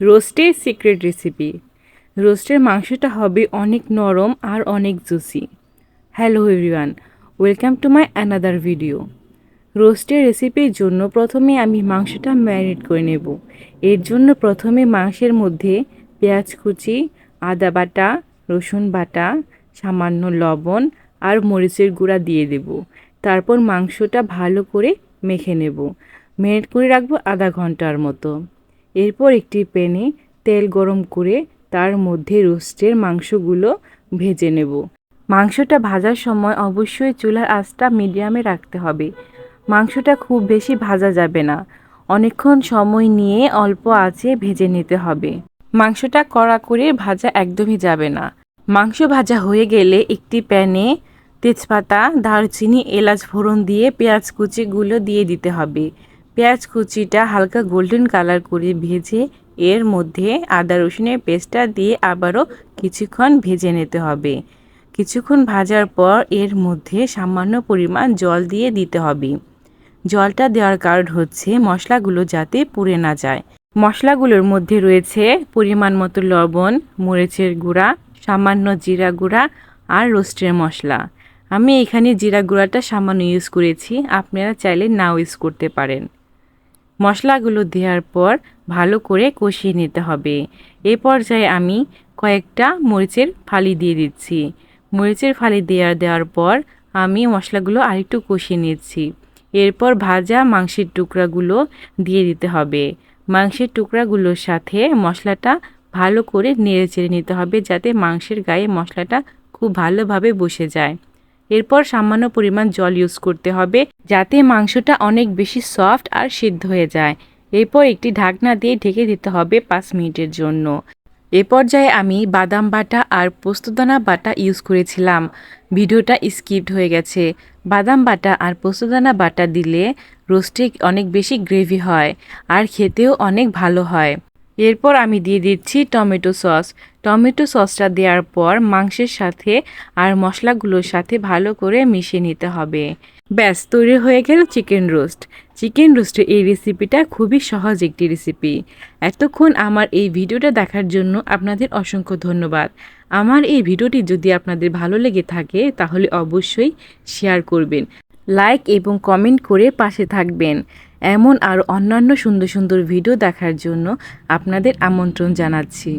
রোস্টের secret recipe. রোস্টের মাংসটা হবে অনেক নরম আর অনেক juicy. Hello everyone, welcome to my another video. রোস্টের রেসিপির জন্য প্রথমে আমি মাংসটা ম্যারিনেট করে নেব। এর জন্য প্রথমে মাংসের মধ্যে পেঁয়াজ কুচি, আদা বাটা, রসুন বাটা, সামান্য লবণ আর মরিচের গুঁড়া দিয়ে দেব। তারপর মাংসটা ভালো করে মেখে নেব। ম্যারিনেট করে রাখব আধা ঘণ্টার মতো। এরপর একটি প্যানে তেল গরম করে তার মধ্যে রোস্টের মাংসগুলো ভেজে নেব। মাংসটা ভাজার সময় অবশ্যই চুলার আঁচটা মিডিয়ামে রাখতে হবে। মাংসটা খুব বেশি ভাজা যাবে না। অনেকক্ষণ সময় নিয়ে অল্প আঁচে ভেজে নিতে হবে। মাংসটা কড়া করে ভাজা একদমই যাবে না। মাংস ভাজা হয়ে গেলে একটি প্যানে তেজপাতা, দারচিনি, এলাচ ফোড়ন দিয়ে পেঁয়াজ কুচিগুলো দিয়ে দিতে হবে। পেঁয়াজ কুচিটা হালকা গোল্ডেন কালার করে ভেজে এর মধ্যে আদা রসুনের পেস্টটা দিয়ে আবারও কিছুক্ষণ ভেজে নিতে হবে। কিছুক্ষণ ভাজার পর এর মধ্যে সামান্য পরিমাণ জল দিয়ে দিতে হবে। জলটা দেওয়ার কারণ হচ্ছে মশলাগুলো যাতে পুড়ে না যায়। মশলাগুলোর মধ্যে রয়েছে পরিমাণ মতো লবণ, মরিচের গুঁড়া, সামান্য জিরা গুঁড়া আর রোস্টের মশলা। আমি এখানে জিরা গুঁড়াটা সামান্য ইউজ করেছি, আপনারা চাইলে নাও ইউজ করতে পারেন। মশলাগুলো দেওয়ার পর ভালো করে কষিয়ে নিতে হবে। এ পর্যায়ে আমি কয়েকটা মরিচের ফালি দিয়ে দিচ্ছি। মরিচের ফালি দেওয়ার দেওয়ার পর আমি মশলাগুলো আরেকটু কষিয়ে নিচ্ছি। এরপর ভাজা মাংসের টুকরাগুলো দিয়ে দিতে হবে। মাংসের টুকরাগুলোর সাথে মশলাটা ভালো করে নেড়ে চেড়ে নিতে হবে যাতে মাংসের গায়ে মশলাটা খুব ভালোভাবে বসে যায়। এরপর সামান্য পরিমাণ জল ইউজ করতে হবে যাতে মাংসটা অনেক বেশি সফট আর সিদ্ধ হয়ে যায়। এরপর একটি ঢাকনা দিয়ে ঢেকে দিতে হবে পাঁচ মিনিটের জন্য। এ পর্যায়ে আমি বাদাম বাটা আর পোস্তদানা বাটা ইউজ করেছিলাম। ভিডিওটা স্কিপ্ট হয়ে গেছে। বাদাম বাটা আর পোস্তদানা বাটা দিলে রোস্টে অনেক বেশি গ্রেভি হয় আর খেতেও অনেক ভালো হয়। এরপর আমি দিয়ে দিচ্ছি টমেটো সস। টমেটো সসটা দেওয়ার পর মাংসের সাথে আর মশলাগুলোর সাথে ভালো করে মিশিয়ে নিতে হবে। ব্যাস, তৈরি হয়ে গেল চিকেন রোস্ট। চিকেন রোস্টের এই রেসিপিটা খুবই সহজ একটি রেসিপি। এতক্ষণ আমার এই ভিডিওটা দেখার জন্য আপনাদের অসংখ্য ধন্যবাদ। আমার এই ভিডিওটি যদি আপনাদের ভালো লেগে থাকে, তাহলে অবশ্যই শেয়ার করবেন। লাইক এবং কমেন্ট করে পাশে থাকবেন। এমন আর অন্যান্য সুন্দর সুন্দর ভিডিও দেখার জন্য আপনাদের আমন্ত্রণ জানাচ্ছি।